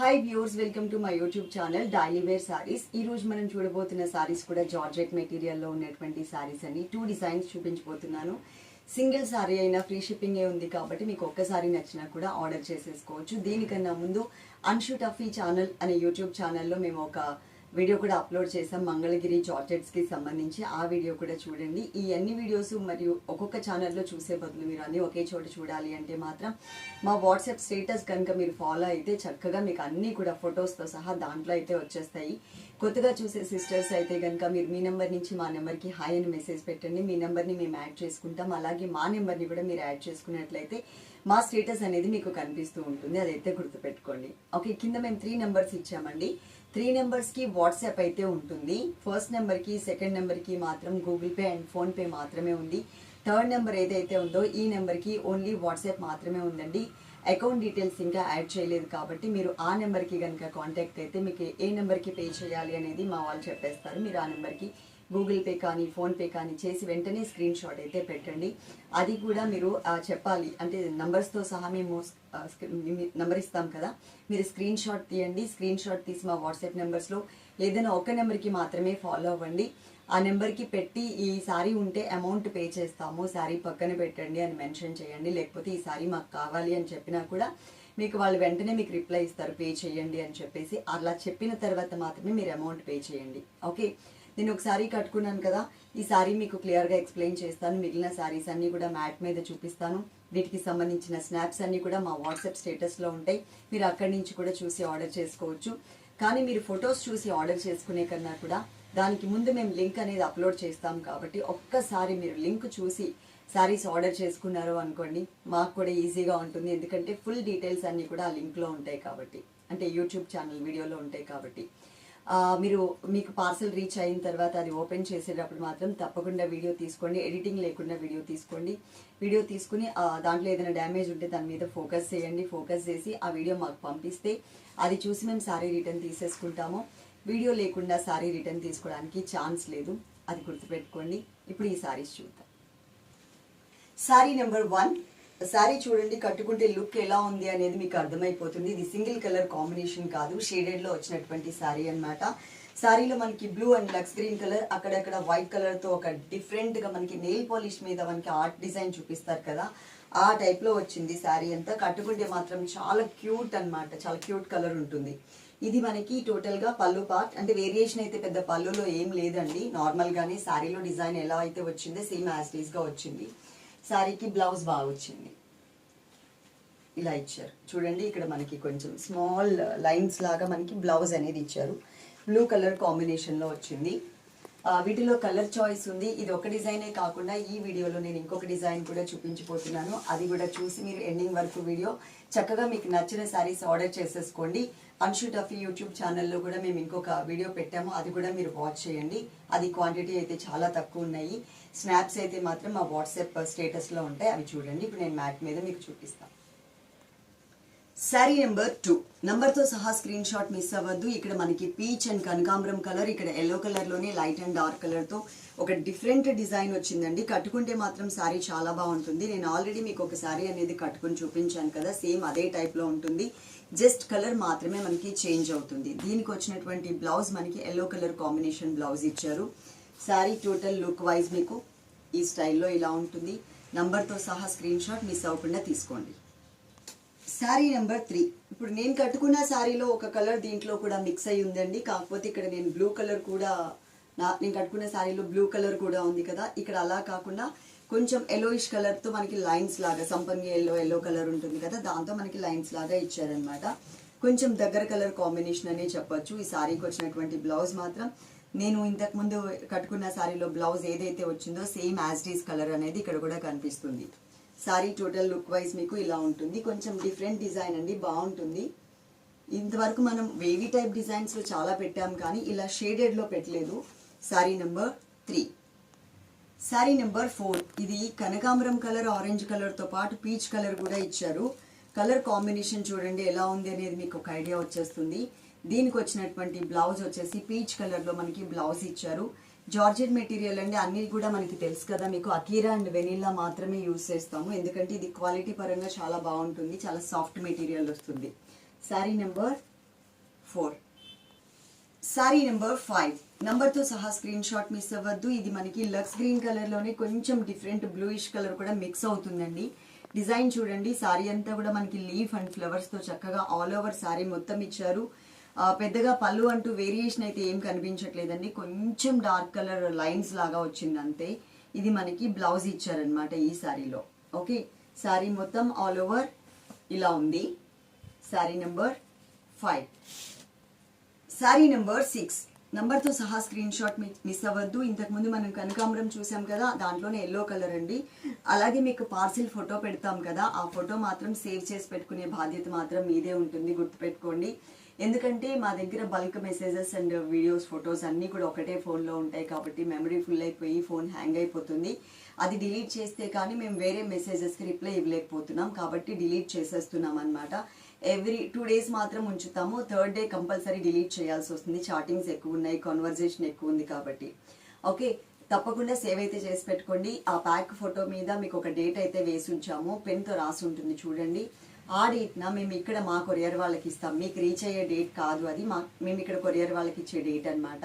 Hi viewers welcome to my YouTube channel daily wear saris ఈ రోజు మనం చూడబోతున్న సారీస్ కూడా జార్జెట్ మెటీరియల్లో ఉన్నటువంటి సారీస్ అని టూ డిజైన్స్ చూపించబోతున్నాను. సింగిల్ సారీ అయినా ఫ్రీ షిప్పింగే ఉంది కాబట్టి మీకు ఒక్కసారి నచ్చినా కూడా ఆర్డర్ చేసేసుకోవచ్చు. దీనికన్నా ముందు అన్షూట్ అఫీ ఛానల్ అనే యూట్యూబ్ ఛానల్లో మేము ఒక వీడియో కూడా అప్లోడ్ చేసాం మంగళగిరి జార్జెట్స్కి సంబంధించి. ఆ వీడియో కూడా చూడండి. ఈ అన్ని వీడియోస్ మరియు ఒక్కొక్క ఛానల్లో చూసే బదులు మీరు అన్నీ ఒకే చోట చూడాలి అంటే మాత్రం మా వాట్సాప్ స్టేటస్ కనుక మీరు ఫాలో అయితే చక్కగా మీకు అన్నీ కూడా ఫొటోస్తో సహా దాంట్లో అయితే వచ్చేస్తాయి. కొత్తగా చూసే సిస్టర్స్ అయితే కనుక మీరు మీ నెంబర్ నుంచి మా నెంబర్కి హాయ్ అని మెసేజ్ పెట్టండి. మీ నెంబర్ని మేము యాడ్ చేసుకుంటాం. అలాగే మా నెంబర్ని కూడా మీరు యాడ్ చేసుకున్నట్లయితే మా స్టేటస్ అనేది మీకు కనిపిస్తూ ఉంటుంది అదైతే గుర్తుపెట్టుకోండి. ఓకే కింద మేము త్రీ నెంబర్స్ ఇచ్చామండి. త్రీ నెంబర్స్కి వాట్సాప్ అయితే ఉంటుంది. ఫస్ట్ నెంబర్కి సెకండ్ నెంబర్కి మాత్రం గూగుల్ పే అండ్ ఫోన్పే మాత్రమే ఉంది. థర్డ్ నెంబర్ ఏదైతే ఉందో ఈ నెంబర్కి ఓన్లీ వాట్సాప్ మాత్రమే ఉందండి. అకౌంట్ డీటెయిల్స్ ఇంకా యాడ్ చేయలేదు కాబట్టి మీరు ఆ నెంబర్కి కనుక కాంటాక్ట్ అయితే మీకు ఏ నెంబర్కి పే చేయాలి అనేది మా వాళ్ళు చెప్పేస్తారు. మీరు ఆ నెంబర్కి గూగుల్ పే కానీ ఫోన్పే కానీ చేసి వెంటనే స్క్రీన్ షాట్ అయితే పెట్టండి. అది కూడా మీరు చెప్పాలి. అంటే నంబర్స్తో సహా మేము నంబర్ ఇస్తాం కదా. మీరు స్క్రీన్ షాట్ తీయండి. స్క్రీన్ షాట్ తీసి మా వాట్సాప్ నెంబర్స్లో ఏదైనా ఒక నెంబర్కి మాత్రమే ఫాలో అవ్వండి. ఆ నెంబర్కి పెట్టి ఈ సారీ ఉంటే అమౌంట్ పే చేస్తాము. సారీ పక్కన పెట్టండి అని మెన్షన్ చేయండి. లేకపోతే ఈ సారీ మాకు కావాలి అని చెప్పినా కూడా మీకు వాళ్ళు వెంటనే మీకు రిప్లై ఇస్తారు. పే చేయండి అని చెప్పేసి. అలా చెప్పిన తర్వాత మాత్రమే మీరు అమౌంట్ పే చేయండి. ఓకే నేను ఒక సారీ కట్టుకున్నాను కదా ఈ సారీ మీకు క్లియర్గా ఎక్స్ప్లెయిన్ చేస్తాను. మిగిలిన సారీస్ అన్నీ కూడా మ్యాట్ మీద చూపిస్తాను. వీటికి సంబంధించిన స్నాప్స్ అన్నీ కూడా మా వాట్సాప్ స్టేటస్లో ఉంటాయి. మీరు అక్కడి నుంచి కూడా చూసి ఆర్డర్ చేసుకోవచ్చు. కానీ మీరు ఫొటోస్ చూసి ఆర్డర్ చేసుకునే కన్నా కూడా దానికి ముందు మేము లింక్ అనేది అప్లోడ్ చేస్తాం కాబట్టి ఒక్కసారి మీరు లింక్ చూసి శారీస్ ఆర్డర్ చేసుకున్నారు అనుకోండి మాకు కూడా ఈజీగా ఉంటుంది. ఎందుకంటే ఫుల్ డీటెయిల్స్ అన్నీ కూడా ఆ లింక్లో ఉంటాయి కాబట్టి అంటే యూట్యూబ్ ఛానల్ వీడియోలో ఉంటాయి కాబట్టి. మీరు మీకు పార్సల్ రీచ్ అయిన తర్వాత అది ఓపెన్ చేసేటప్పుడు మాత్రం తప్పకుండా వీడియో తీసుకోండి. ఎడిటింగ్ లేకుండా వీడియో తీసుకోండి. వీడియో తీసుకుని దాంట్లో ఏదైనా డ్యామేజ్ ఉంటే దాని మీద ఫోకస్ చేయండి. ఫోకస్ చేసి ఆ వీడియో మాకు పంపిస్తే అది చూసి మేము సారీ రిటర్న్ తీసేసుకుంటాము. వీడియో లేకుండా సారీ రిటర్న్ తీసుకోవడానికి ఛాన్స్ లేదు. అది గుర్తుపెట్టుకోండి. ఇప్పుడు ఈ సారీస్ చూద్దాం. సారీ నెంబర్ వన్ సారీ చూడండి కట్టుకుంటే లుక్ ఎలా ఉంది అనేది మీకు అర్థమైపోతుంది. ఇది సింగిల్ కలర్ కాంబినేషన్ కాదు షేడెడ్లో వచ్చినటువంటి సారీ అన్నమాట. సారీలో మనకి blue and lux green colour అక్కడక్కడ వైట్ కలర్తో ఒక డిఫరెంట్గా మనకి నెయిల్ పాలిష్ మీద మనకి ఆర్ట్ డిజైన్ చూపిస్తారు కదా ఆ టైప్లో వచ్చింది సారీ అంతా. కట్టుకుంటే మాత్రం చాలా క్యూట్ అన్నమాట చాలా క్యూట్ కలర్ ఉంటుంది. ఇది మనకి టోటల్గా పళ్ళు పార్ట్ అంటే వేరియేషన్ అయితే పెద్ద పళ్ళులో ఏం లేదండి. నార్మల్ గానే సారీలో డిజైన్ ఎలా అయితే వచ్చిందో సేమ్ యాజ్గా వచ్చింది. శారీకి బ్లౌజ్ బాగా వచ్చింది. ఇలా ఇచ్చారు. చూడండి ఇక్కడ మనకి కొంచెం స్మాల్ లైన్స్ లాగా మనకి బ్లౌజ్ అనేది ఇచ్చారు. బ్లూ కలర్ కాంబినేషన్లో వచ్చింది. వీటిలో కలర్ చాయిస్ ఉంది. ఇది ఒక డిజైనే కాకుండా ఈ వీడియోలో నేను ఇంకొక డిజైన్ కూడా చూపించిపోతున్నాను. అది కూడా చూసి మీరు ఎండింగ్ వరకు వీడియో చక్కగా మీకు నచ్చిన శారీస్ ఆర్డర్ చేసేసుకోండి. అన్షూట్ అఫ్ యూట్యూబ్ ఛానల్లో కూడా మేము ఇంకొక వీడియో పెట్టాము. అది కూడా మీరు వాచ్ చేయండి. అది క్వాంటిటీ అయితే చాలా తక్కువ ఉన్నాయి. స్నాప్స్ అయితే మాత్రం మా వాట్సాప్ స్టేటస్లో ఉంటాయి. అవి చూడండి. ఇప్పుడు నేను మ్యాట్ మీద మీకు చూపిస్తాను. శారీ నెంబర్ టూ నెంబర్తో సహా స్క్రీన్ షాట్ మిస్ అవ్వద్దు. ఇక్కడ మనకి పీచ్ అండ్ కనకాంబరం కలర్ ఇక్కడ ఎల్లో కలర్లోనే లైట్ అండ్ డార్క్ కలర్తో ఒక డిఫరెంట్ డిజైన్ వచ్చిందండి. కట్టుకుంటే మాత్రం శారీ చాలా బాగుంటుంది. నేను ఆల్రెడీ మీకు ఒక శారీ అనేది కట్టుకుని చూపించాను కదా సేమ్ అదే టైప్లో ఉంటుంది. జస్ట్ కలర్ మాత్రమే మనకి చేంజ్ అవుతుంది. దీనికి వచ్చినటువంటి బ్లౌజ్ మనకి ఎల్లో కలర్ కాంబినేషన్ బ్లౌజ్ ఇచ్చారు. శారీ టోటల్ లుక్ వైజ్ మీకు ఈ స్టైల్లో ఇలా ఉంటుంది. నంబర్తో సహా స్క్రీన్ షాట్ మిస్ అవ్వకుండా తీసుకోండి. శారీ నెంబర్ త్రీ ఇప్పుడు నేను కట్టుకున్న శారీలో ఒక కలర్ దీంట్లో కూడా మిక్స్ అయి ఉందండి. కాకపోతే ఇక్కడ నేను బ్లూ కలర్ కూడా నా నేను కట్టుకున్న శారీలో బ్లూ కలర్ కూడా ఉంది కదా. ఇక్కడ అలా కాకుండా కొంచెం ఎల్లోయిష్ కలర్తో మనకి లైన్స్ లాగా సంపంగి ఎల్లో ఎల్లో కలర్ ఉంటుంది కదా. దాంతో మనకి లైన్స్ లాగా ఇచ్చారనమాట కొంచెం దగ్గర కలర్ కాంబినేషన్ అనే చెప్పొచ్చు. ఈ శారీకి వచ్చినటువంటి బ్లౌజ్ మాత్రం. నేను ఇంతకు ముందు కట్టుకున్న శారీలో బ్లౌజ్ ఏదైతే వచ్చిందో సేమ్ యాజ్ డీస్ కలర్ అనేది ఇక్కడ కూడా కనిపిస్తుంది. సారీ టోటల్ లుక్ వైజ్ మీకు ఇలా ఉంటుంది. కొంచెం డిఫరెంట్ డిజైన్ అండి బాగుంటుంది. ఇంతవరకు మనం వేవీ టైప్ డిజైన్స్లో చాలా పెట్టాం కానీ ఇలా షేడెడ్లో పెట్టలేదు. Sari number three. Sari number four. ఇది కనకాంబరం కలర్ ఆరెంజ్ కలర్తో పాటు పీచ్ కలర్ కూడా ఇచ్చారు. కలర్ కాంబినేషన్ చూడండి ఎలా ఉంది అనేది మీకు ఒక ఐడియా వచ్చేస్తుంది. దీనికి వచ్చినటువంటి బ్లౌజ్ వచ్చేసి పీచ్ కలర్లో మనకి బ్లౌజ్ ఇచ్చారు. జార్జెట్ మెటీరియల్ అండి అన్ని కూడా మనకి తెలుసు కదా. మీకు అకీరా అండ్ వెనిల్లా మాత్రమే యూస్ చేస్తాము. ఎందుకంటే ఇది క్వాలిటీ పరంగా చాలా బాగుంటుంది చాలా సాఫ్ట్ మెటీరియల్ వస్తుంది. Sari number four sari number five నంబర్తో సహా స్క్రీన్ షాట్ మిస్ అవ్వద్దు. ఇది మనకి లక్స్ గ్రీన్ కలర్లోనే కొంచెం డిఫరెంట్ బ్లూయిష్ కలర్ కూడా మిక్స్ అవుతుందండి. డిజైన్ చూడండి శారీ అంతా కూడా మనకి లీఫ్ అండ్ ఫ్లవర్స్తో చక్కగా ఆల్ ఓవర్ శారీ మొత్తం ఇచ్చారు. పెద్దగా పళ్ళు అంటూ వేరియేషన్ అయితే ఏం కనిపించట్లేదండి. కొంచెం డార్క్ కలర్ లైన్స్ లాగా వచ్చింది అంతే ఇది మనకి బ్లౌజ్ ఇచ్చారనమాట ఈ సారీలో. ఓకే? శారీ మొత్తం ఆల్ ఓవర్ ఇలా ఉంది. Sari number five. Sari number six. నంబర్తో సహా స్క్రీన్ షాట్ మిస్ అవ్వద్దు. ఇంతకుముందు మనం కనకాంబరం చూసాం కదా దాంట్లోనే ఎల్లో కలర్ అండి. అలాగే మీకు పార్సిల్ ఫోటో పెడతాం కదా ఆ ఫోటో మాత్రం సేవ్ చేసి పెట్టుకునే బాధ్యత మాత్రం మీదే ఉంటుంది. గుర్తుపెట్టుకోండి. ఎందుకంటే మా దగ్గర bulk messages and videos photos అన్నీ కూడా ఒకటే ఫోన్లో ఉంటాయి కాబట్టి మెమరీ ఫుల్ అయిపోయి ఫోన్ హ్యాంగ్ అయిపోతుంది. అది డిలీట్ చేస్తే కానీ మేము వేరే మెసేజెస్కి రిప్లై ఇవ్వలేకపోతున్నాం కాబట్టి డిలీట్ చేసేస్తున్నాం అనమాట ఎవ్రీ టూ డేస్ మాత్రం ఉంచుతాము. థర్డ్ డే కంపల్సరీ డిలీట్ చేయాల్సి వస్తుంది. చాటింగ్స్ ఎక్కువ ఉన్నాయి కాన్వర్జేషన్ ఎక్కువ ఉంది కాబట్టి. ఓకే తప్పకుండా సేవ్ అయితే చేసి పెట్టుకోండి. ఆ ప్యాక్ ఫోటో మీద మీకు ఒక డేట్ అయితే వేసి ఉంచాము. పెన్తో రాసి ఉంటుంది చూడండి. ఆ డేట్న మేము ఇక్కడ మా కొరియర్ వాళ్ళకి ఇస్తాం. మీకు రీచ్ అయ్యే డేట్ కాదు అది. మా మేము ఇక్కడ కొరియర్ వాళ్ళకి ఇచ్చే డేట్ అన్నమాట.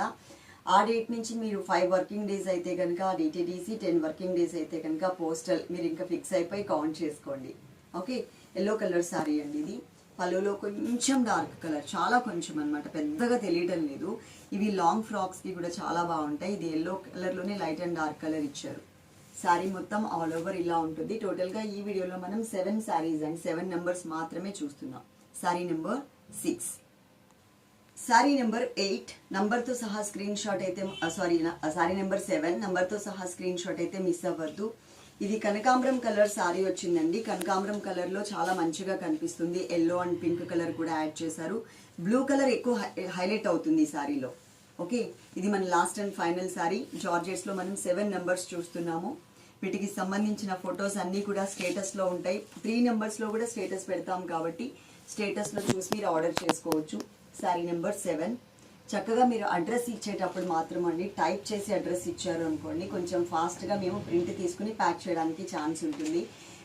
ఆ డేట్ నుంచి మీరు ఫైవ్ వర్కింగ్ డేస్ అయితే కనుక డిటీడీసీ టెన్ వర్కింగ్ డేస్ అయితే కనుక పోస్టల్ మీరు ఇంకా ఫిక్స్ అయిపోయి కౌంట్ చేసుకోండి. ఓకే? ఎల్లో కలర్ సారీ అండి ఇది. పళ్ళులో కొంచెం డార్క్ కలర్ చాలా కొంచెం అన్నమాట. పెద్దగా తెలియటం లేదు. ఇవి లాంగ్ ఫ్రాక్స్కి కూడా చాలా బాగుంటాయి. ఇది ఎల్లో కలర్లోనే లైట్ అండ్ డార్క్ కలర్ ఇచ్చారు. శారీ మొత్తం ఆల్ ఓవర్ ఇలా ఉంటుంది. టోటల్గా ఈ వీడియోలో మనం seven saris and seven numbers మాత్రమే చూస్తున్నాం. Sari number six sari number eight నంబర్తో సహా స్క్రీన్ షాట్ అయితే సారీ సారీ నెంబర్ సెవెన్ నంబర్తో సహా స్క్రీన్ షాట్ అయితే మిస్ అవ్వద్దు. ఇది కనకాంబరం కలర్ సారీ వచ్చిందండి. కనకాంబరం కలర్లో చాలా మంచిగా కనిపిస్తుంది. ఎల్లో అండ్ పింక్ కలర్ కూడా యాడ్ చేశారు. బ్లూ కలర్ ఎక్కువ హైలైట్ అవుతుంది ఈ సారీలో ఓకే ఇది మన లాస్ట్ అండ్ ఫైనల్ సారీ. జార్జెట్స్లో మనం సెవెన్ నెంబర్స్ చూస్తున్నాము. వీటికి సంబంధించిన ఫొటోస్ అన్నీ కూడా స్టేటస్లో ఉంటాయి. త్రీ నెంబర్స్లో కూడా స్టేటస్ పెడతాం కాబట్టి స్టేటస్లో చూసి మీరు ఆర్డర్ చేసుకోవచ్చు. శారీ నెంబర్ సెవెన్ చక్కగా మీరు అడ్రస్ ఇచ్చేటప్పుడు మాత్రం అండి టైప్ చేసి అడ్రస్ ఇచ్చారు అనుకోండి కొంచెం ఫాస్ట్గా మేము ప్రింట్ తీసుకుని ప్యాక్ చేయడానికి ఛాన్స్ ఉంటుంది.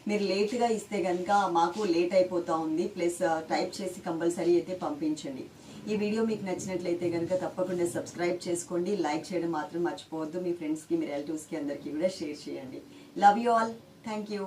మీరు లేట్గా ఇస్తే కనుక మాకు లేట్ అయిపోతూ ఉంది. ప్లస్ టైప్ uh, చేసి కంపల్సరీ అయితే పంపించండి. ఈ వీడియో మీకు నచ్చినట్లయితే కనుక తప్పకుండా సబ్స్క్రైబ్ చేసుకోండి. లైక్ చేయడం మాత్రం మర్చిపోవద్దు. మీ ఫ్రెండ్స్కి మీ రిలేటివ్స్కి అందరికీ కూడా షేర్ చేయండి. Love you all thank you